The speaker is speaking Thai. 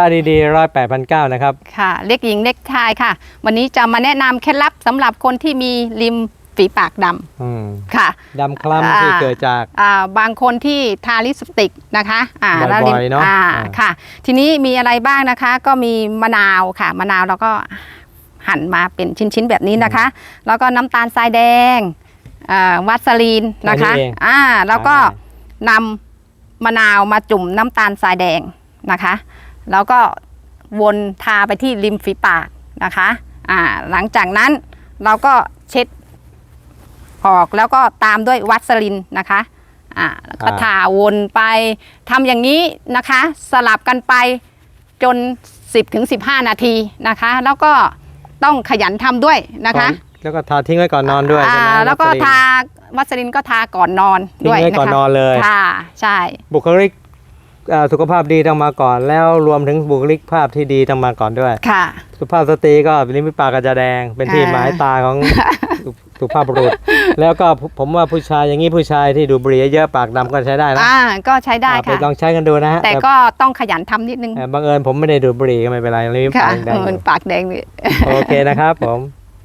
ตาดีๆร้อยแปดพันเก้านะครับ ค่ะ เล็กหญิงเล็กชายค่ะ วันนี้จะมาแนะนำเคล็ดลับสำหรับคนที่มีริมฝีปากดอืมำค่ะ ดำคล้ำที่อ่า เกิดจาก อ่าบางคนที่ทาลิปสติกนะคะอ่าบ่อยๆแล้วริมเนอะอ่าอ่า ค่ะ ทีนี้มีอะไรบ้างนะคะ ก็มีมะนาวค่ะ มะนาวเราก็หั่นมาเป็นชิ้นๆแบบนี้นะคะ แล้วก็น้ำตาลทรายแดงอ่าวัสลีนนะคะแค่นี้เองอ่าแล้วก็อ่นำมะนาวมาจุ่มน้ำตาลทรายแดงนะคะ แล้วก็วนทาไปที่ริมฝีปากนะคะอ่าหลังจากนั้นเราก็เช็ดออกแล้วก็ตามด้วยวัสลินนะคะอ่าแล้วก็อ่าทาวนไปทำอย่างนี้นะคะ สลับกันไปจน 10-15 นาทีนะคะ แล้วก็ต้องขยันทำด้วยนะคะก่อนแล้วก็ทาทิ้งไว้ก่อนนอนด้วยใช่ไหมอ่าแล้วก็วัสลิน ทาวัสลินก็ทาก่อนนอนทิ้งด้วยไว้นะคะก่อนนอนเลย ค่ะใช่ บุคลิกอ่า สุขภาพดีต้องมาก่อน แล้วรวมถึงบุคลิกภาพที่ดีต้องมาก่อนด้วยค่ะ สุภาพสตรีก็ลิ้นปีปากก็จะแดง เป็นที่อ่าหมายตาของสุสุภาพบุรุษ แล้วก็ผมว่าผู้ชายอย่างนี้ผู้ชายที่ดูดบุหรี่เยอะๆปากดำก็ใช้ได้นะอ่าก็ใช้ได้อ่าไปค่ะลองใช้กันดูนะฮะแต่ก็ต้องขยันทำนิดนึงแต่บังเอิญผมไม่ได้ดูดบุหรี่ก็ไม่เป็นไรลิ้นปีค่ะปากแดงอมันยู่ปากแดงนี่โอเคนะครับผม